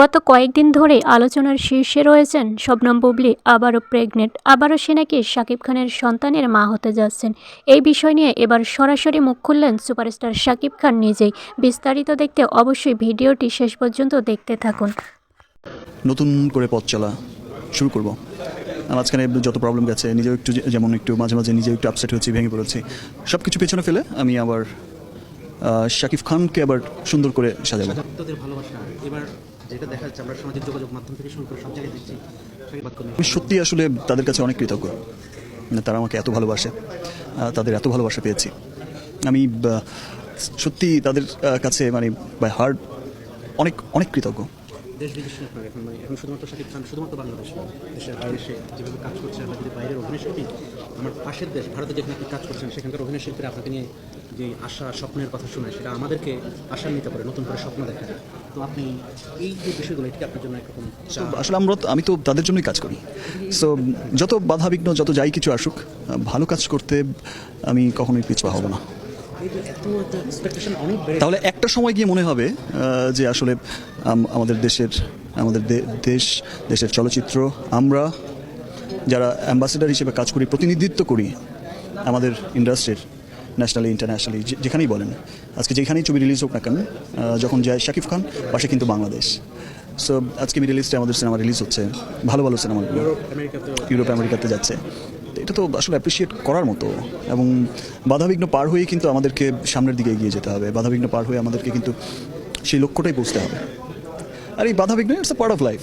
গত কয়েকদিন ধরে আলোচনার শীর্ষে রয়েছেন শবনম বুবলি আবারও প্রেগনেন্ট আবারও সে নাকি শাকিব খানের সন্তানের মা হতে যাচ্ছেন। এই বিষয় নিয়ে এবার সরাসরি মুখ খুললেন সুপারস্টার শাকিব খান নিজেই। বিস্তারিত দেখতে অবশ্যই ভিডিওটি শেষ পর্যন্ত দেখতে থাকুন। নতুন করে পথ চলা শুরু করব। মাঝখানে যত প্রবলেম গেছে নিজেও একটু যেমন একটু মাঝে মাঝে নিজেও একটু আপসেট হচ্ছি ভেঙে পড়েছি। সব কিছু পেছনে ফেলে আমি আবার শাকিব খানকে আবার সুন্দর করে সাজাবো। এবার যেটা দেখা যাচ্ছে, আমরা সামাজিক যোগাযোগ মাধ্যম থেকে শুরু করে সব জায়গায় দেখছি আমি সত্যি আসলে তাদের কাছে অনেক কৃতজ্ঞ। মানে তারা আমাকে এত ভালোবাসে তাদের এত ভালোবাসা পেয়েছি। আমি সত্যি তাদের কাছে মানে বাই হার্ট অনেক অনেক কৃতজ্ঞ। দেশ বিদেশে আপনার এখন মানে এখন শুধুমাত্র সাকিব খান শুধুমাত্র বাংলাদেশ দেশের বাইরে যেভাবে কাজ করছে আমরা যদি বাইরের অভিনয় শিল্পী আমার পাশের দেশ ভারতে যেখানে আপনি কাজ করছেন সেখানকার অভিনয় শিল্পীরা আপনাকে নিয়ে যে আশা স্বপ্নের কথা শোনায় সেটা আমাদেরকে আশান্বিত করে নতুন করে স্বপ্ন দেখায়। তো আপনি এই যে বিষয়গুলো এটি আপনার জন্য একরকম আসলে আমরা আমি তো তাদের জন্যই কাজ করি। সো যত বাধাবিঘ্ন যত যাই কিছু আসুক ভালো কাজ করতে আমি কখনোই পিছপা হব না। তাহলে একটা সময় গিয়ে মনে হবে যে আসলে আমাদের দেশের আমাদের দেশ দেশের চলচ্চিত্র আমরা যারা অ্যাম্বাসেডার হিসেবে কাজ করি প্রতিনিধিত্ব করি আমাদের ইন্ডাস্ট্রির ন্যাশনালি ইন্টারন্যাশনালি যেখানেই বলেন। আজকে যেখানেই ছবি রিলিজ হোক না কেন যখন যায় শাকিব খান পাশে কিন্তু বাংলাদেশ। সো আজকে মিডল ইস্টে আমাদের সিনেমা রিলিজ হচ্ছে ভালো ভালো সিনেমাগুলো ইউরোপ আমেরিকাতে যাচ্ছে। এটা তো আসলে অ্যাপ্রিসিয়েট করার মতো এবং বাধাবিঘ্ন পার হয়েই কিন্তু আমাদেরকে সামনের দিকে এগিয়ে যেতে হবে। বাধাবিঘ্ন পার হয়ে আমাদেরকে কিন্তু সেই লক্ষ্যটাই বুঝতে হবে। আর এই বাধাবিঘ্ন it's a part of life